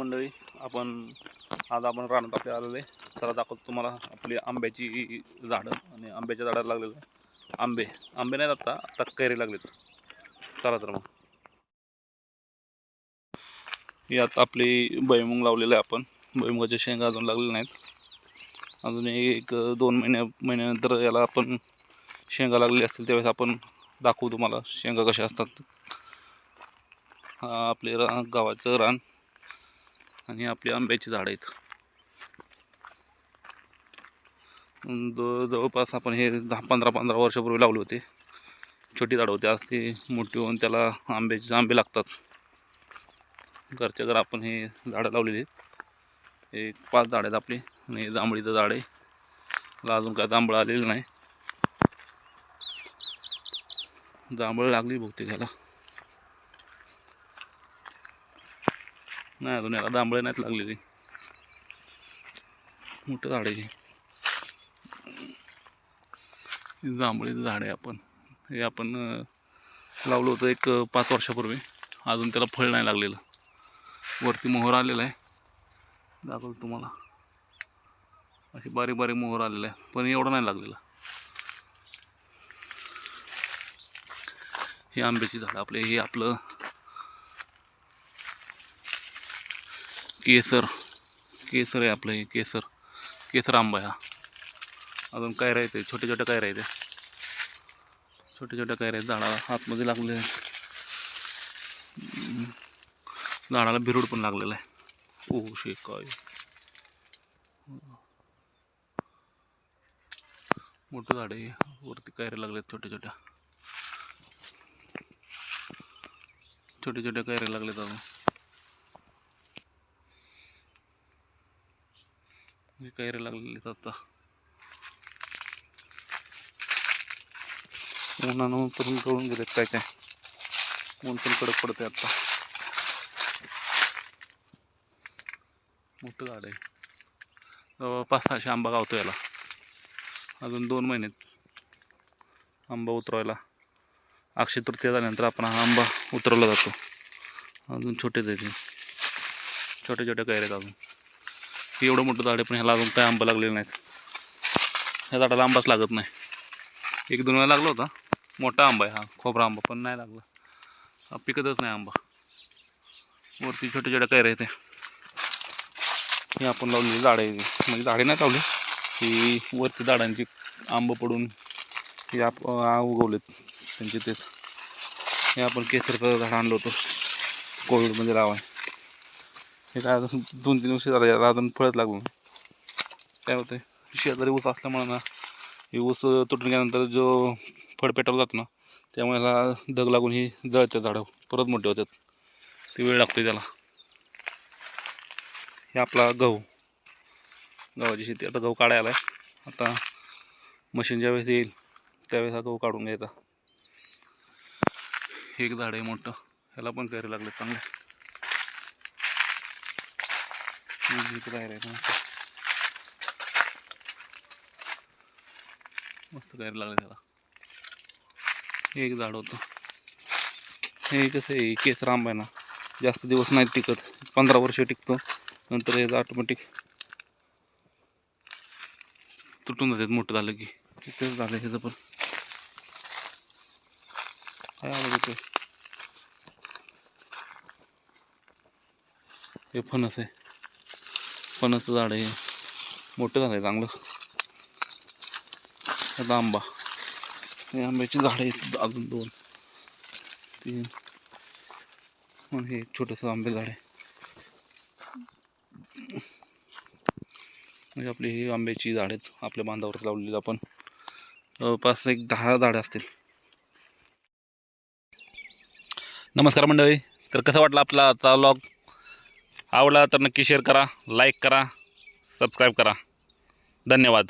मंडळी आपण आज आपण रानात आपल्या आलेलं आहे. चला दाखवतो तुम्हाला आपली आंब्याची झाडं आणि आंब्याच्या झाडाला लागलेलं आहे. आंबे आंबे नाही आता आता कैरे लागलेत. चला तर मग. यात आपली भुईमुग लावलेलं आहे आपण. भुईमुगाच्या शेंगा अजून लागलेल्या नाहीत. अजून एक दोन महिन्या महिन्यानंतर याला आपण शेंगा लागलेल्या असतील त्यावेळेस आपण दाखवू तुम्हाला शेंगा कशा असतात. हा आपले रा गावाचं रान. आणि आपली आंब्याची झाडं आहेत. जवळपास आपण हे दहा पंधरा पंधरा वर्षापूर्वी लावले होते. छोटी झाडं होती. आज ती मोठी होऊन त्याला आंब्याचे आंबे लागतात. घरच्या घर आपण हे झाडं लावलेली आहेत. एक पाच झाडं आहेत आपली आणि हे जांभळीचं झाड आहे. अजून काय जांभळं आलेलं नाही. जांभळं लागली बहुतेक ह्याला. नाही अजून याला दांबळे नाहीत लागलेली मोठं झाड आहे हे. जांभळीचं झाड आहे आपण. हे आपण लावलं होतं एक पाच वर्षापूर्वी. अजून त्याला फळ नाही लागलेलं. वरती मोहर आलेला आहे. दाखवतो तुम्हाला. अशी बारीक बारीक मोहर आलेला आहे. पण एवढं नाही लागलेलं. ही आंब्याची झाडं आपले हे आपलं केसर केसर आहे आपलं हे केसर केसर आंबा हा. अजून काय राहते? छोटे छोटे काय राहते? छोटे छोटे काय राहते? झाडाला आतमध्ये लागले झाडाला बिरूड पण लागलेला आहे. ओ शे काय? मोठं झाड आहे. वरती कायरे लागलेत? छोट्या छोट्या. छोटे छोटे कायरे लागलेत अजून? कैरे लागलेले आता. उन्हानं उतरून कळून गेलेत काय काय? ऊन पण कडक पडते आता. मोठं झाड आहे जवळपास सहाशे आंबा गावतो याला. अजून दोन महिन्यात आंबा उतरवायला. अक्षय तृतीया झाल्यानंतर आपण हा आंबा उतरवला जातो. अजून छोटेच आहे ते छोट्या छोट्या कैरे अजून. हे एवढं मोठं झाड आहे पण ह्याला अजून काय आंबा लागलेले नाहीत. ह्या झाडाला आंबाच लागत नाही. एक दोन वेळा लागला होता. मोठा आंबा आहे हा खोबरा आंबा पण नाही लागला. हा पिकतच नाही आंबा. वरती छोट्या छोट्या कैर ते हे आपण लावलेली झाडं आहे म्हणजे झाडे नाही लावली. ही वरती झाडांची आंबं पडून हे आप उगवलेत त्यांचे तेच. हे आपण केसरचं झाड आणलं होतं. कोविडमध्ये लावाय. हे काय अजून दोन तीन वर्ष झालं याला अजून फळत लागून काय होतं शेजारी ऊस असल्यामुळे ना हे ऊस तुटून गेल्यानंतर जो फळ पेटवला जातो ना त्यामुळे ह्याला दग लागून ही जळतात झाडं परत मोठे होतात. ते वेळ लागतो त्याला. हे आपला गहू. गव्हाची शेती. आता गहू काढायला आहे आता मशीन ज्यावेळेस येईल त्यावेळेस हा गहू काढून घ्यायचा. हे एक झाड आहे मोठं. ह्याला पण कैरी लागले चांगले. मस्त कैरी लागले त्याला. एक झाड होतं. हे कसं आहे केसर रांब आहे ना. जास्त दिवस नाही टिकत. पंधरा वर्ष टिकतो. नंतर हे ऑटोमॅटिक तुटून जातात मोठं झालं की. तिथेच झालं ह्याचं पण. काय आलं तिथे? हे फणस आहे. फणसचं झाड आहे. मोठं झालं आहे चांगलं. आता आंबा. हे आंब्याची झाडं आहेत अजून दोन. तीन. हे छोटंसं आंबे झाड आहे. म्हणजे आपली ही आंब्याची झाड आहेत. आपल्या बांधावरच लावलेली आपण. जवळपास एक दहा झाडं असतील. नमस्कार मंडळी. तर कसं वाटलं आपला आजचा व्लॉग आवडला तर नक्की शेअर करा लाईक करा सबस्क्राईब करा. धन्यवाद.